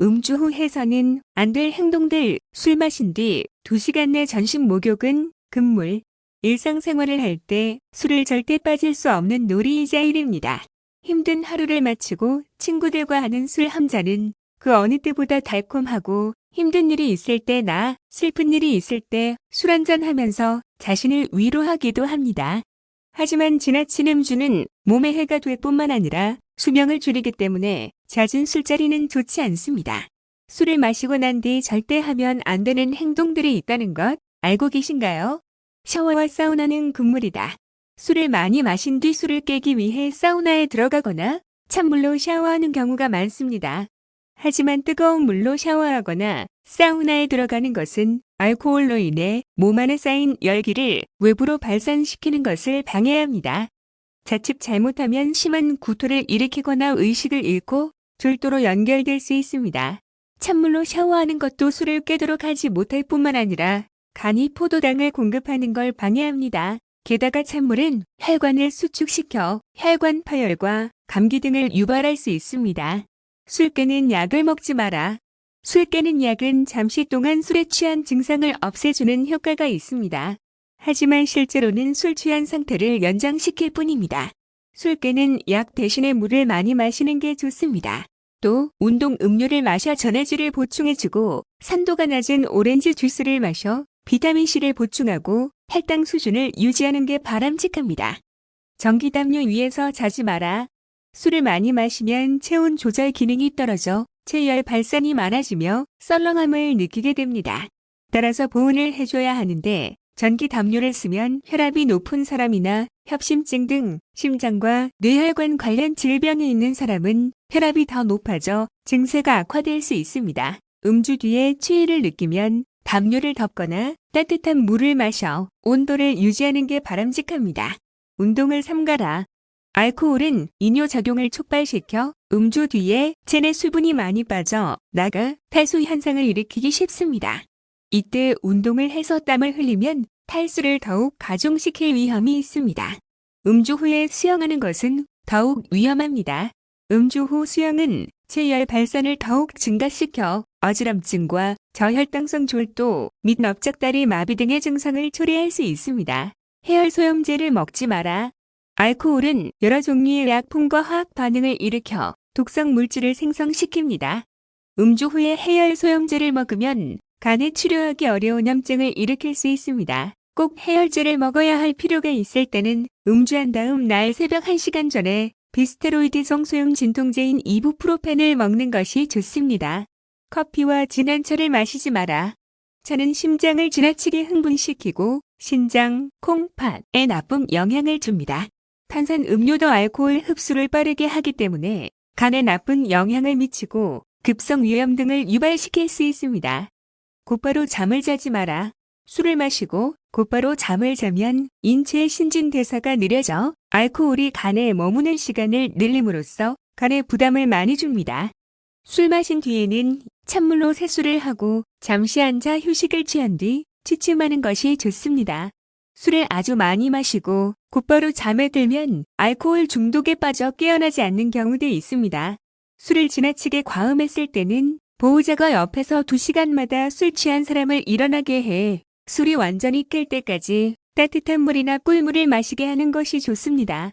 음주 후 해서는 안 될 행동들, 술 마신 뒤 2시간 내 전신 목욕은 금물. 일상생활을 할 때 술을 절대 빠질 수 없는 놀이이자 일입니다. 힘든 하루를 마치고 친구들과 하는 술 한 잔은 그 어느 때보다 달콤하고 힘든 일이 있을 때나 슬픈 일이 있을 때 술 한 잔 하면서 자신을 위로하기도 합니다. 하지만 지나친 음주는 몸에 해가 될 뿐만 아니라 수명을 줄이기 때문에 잦은 술자리는 좋지 않습니다. 술을 마시고 난 뒤 절대 하면 안 되는 행동들이 있다는 것 알고 계신가요? 샤워와 사우나는 금물이다. 술을 많이 마신 뒤 술을 깨기 위해 사우나에 들어가거나 찬물로 샤워하는 경우가 많습니다. 하지만 뜨거운 물로 샤워하거나 사우나에 들어가는 것은 알코올로 인해 몸 안에 쌓인 열기를 외부로 발산시키는 것을 방해합니다. 자칫 잘못하면 심한 구토를 일으키거나 의식을 잃고 졸도로 연결될 수 있습니다. 찬물로 샤워하는 것도 술을 깨도록 하지 못할 뿐만 아니라 간이 포도당을 공급하는 걸 방해합니다. 게다가 찬물은 혈관을 수축시켜 혈관 파열과 감기 등을 유발할 수 있습니다. 술 깨는 약을 먹지 마라. 술 깨는 약은 잠시 동안 술에 취한 증상을 없애주는 효과가 있습니다. 하지만 실제로는 술 취한 상태를 연장시킬 뿐입니다. 술 깨는 약 대신에 물을 많이 마시는 게 좋습니다. 또 운동 음료를 마셔 전해질을 보충해주고 산도가 낮은 오렌지 주스를 마셔 비타민C를 보충하고 혈당 수준을 유지하는 게 바람직합니다. 전기담요 위에서 자지 마라. 술을 많이 마시면 체온 조절 기능이 떨어져 체열 발산이 많아지며 썰렁함을 느끼게 됩니다. 따라서 보온을 해줘야 하는데 전기 담요를 쓰면 혈압이 높은 사람이나 협심증 등 심장과 뇌혈관 관련 질병이 있는 사람은 혈압이 더 높아져 증세가 악화될 수 있습니다. 음주 뒤에 취해를 느끼면 담요를 덮거나 따뜻한 물을 마셔 온도를 유지하는 게 바람직합니다. 운동을 삼가라. 알코올은 이뇨 작용을 촉발시켜 음주 뒤에 체내 수분이 많이 빠져 나가 탈수 현상을 일으키기 쉽습니다. 이때 운동을 해서 땀을 흘리면 탈수를 더욱 가중시킬 위험이 있습니다. 음주 후에 수영하는 것은 더욱 위험합니다. 음주 후 수영은 체열 발산을 더욱 증가시켜 어지럼증과 저혈당성 졸도 및 납작다리 마비 등의 증상을 초래할 수 있습니다. 해열 소염제를 먹지 마라. 알코올은 여러 종류의 약품과 화학 반응을 일으켜 독성 물질을 생성시킵니다. 음주 후에 해열 소염제를 먹으면 간에 치료하기 어려운 염증을 일으킬 수 있습니다. 꼭 해열제를 먹어야 할 필요가 있을 때는 음주한 다음 날 새벽 1시간 전에 비스테로이드 성소용 진통제인 이부프로펜을 먹는 것이 좋습니다. 커피와 진한 차를 마시지 마라. 차는 심장을 지나치게 흥분시키고 신장, 콩팥에 나쁜 영향을 줍니다. 탄산 음료도 알코올 흡수를 빠르게 하기 때문에 간에 나쁜 영향을 미치고 급성 위염 등을 유발시킬 수 있습니다. 곧바로 잠을 자지 마라. 술을 마시고 곧바로 잠을 자면 인체의 신진대사가 느려져 알코올이 간에 머무는 시간을 늘림으로써 간에 부담을 많이 줍니다. 술 마신 뒤에는 찬물로 세수를 하고 잠시 앉아 휴식을 취한 뒤 취침하는 것이 좋습니다. 술을 아주 많이 마시고 곧바로 잠에 들면 알코올 중독에 빠져 깨어나지 않는 경우도 있습니다. 술을 지나치게 과음했을 때는 보호자가 옆에서 2시간마다 술 취한 사람을 일어나게 해 술이 완전히 깰 때까지 따뜻한 물이나 꿀물을 마시게 하는 것이 좋습니다.